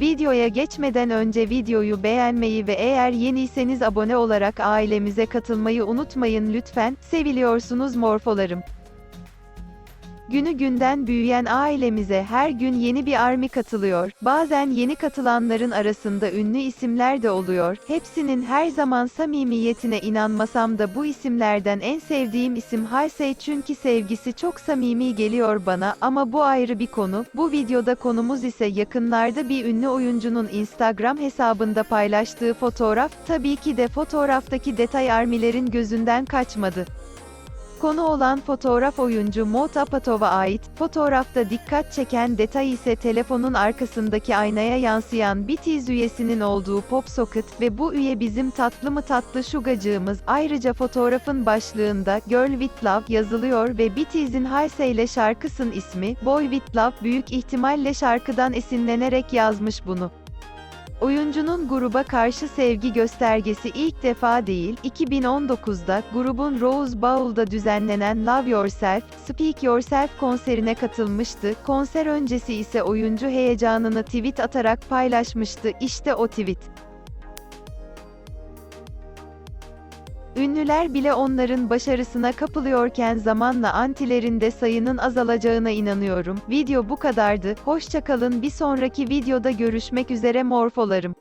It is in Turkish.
Videoya geçmeden önce videoyu beğenmeyi ve eğer yeniyseniz abone olarak ailemize katılmayı unutmayın lütfen. Seviliyorsunuz morfolarım. Günü günden büyüyen ailemize her gün yeni bir army katılıyor. Bazen yeni katılanların arasında ünlü isimler de oluyor. Hepsinin her zaman samimiyetine inanmasam da bu isimlerden en sevdiğim isim Halsey çünkü sevgisi çok samimi geliyor bana ama bu ayrı bir konu. Bu videoda konumuz ise yakınlarda bir ünlü oyuncunun Instagram hesabında paylaştığı fotoğraf. Tabii ki de fotoğraftaki detay armilerin gözünden kaçmadı. Konu olan fotoğraf oyuncu Mot Apatov'a ait, fotoğrafta dikkat çeken detay ise telefonun arkasındaki aynaya yansıyan BTS üyesinin olduğu PopSocket ve bu üye bizim tatlı mı tatlı şugacığımız. Ayrıca fotoğrafın başlığında Girl With Love yazılıyor ve BTS'in Halsey ile şarkısının ismi Boy With Love büyük ihtimalle şarkıdan esinlenerek yazmış bunu. Oyuncunun gruba karşı sevgi göstergesi ilk defa değil, 2019'da grubun Rose Bowl'da düzenlenen Love Yourself, Speak Yourself konserine katılmıştı. Konser öncesi ise oyuncu heyecanını tweet atarak paylaşmıştı. İşte o tweet. Ünlüler bile onların başarısına kapılıyorken zamanla antilerinde sayının azalacağına inanıyorum. Video bu kadardı. Hoşçakalın. Bir sonraki videoda görüşmek üzere morfolarım.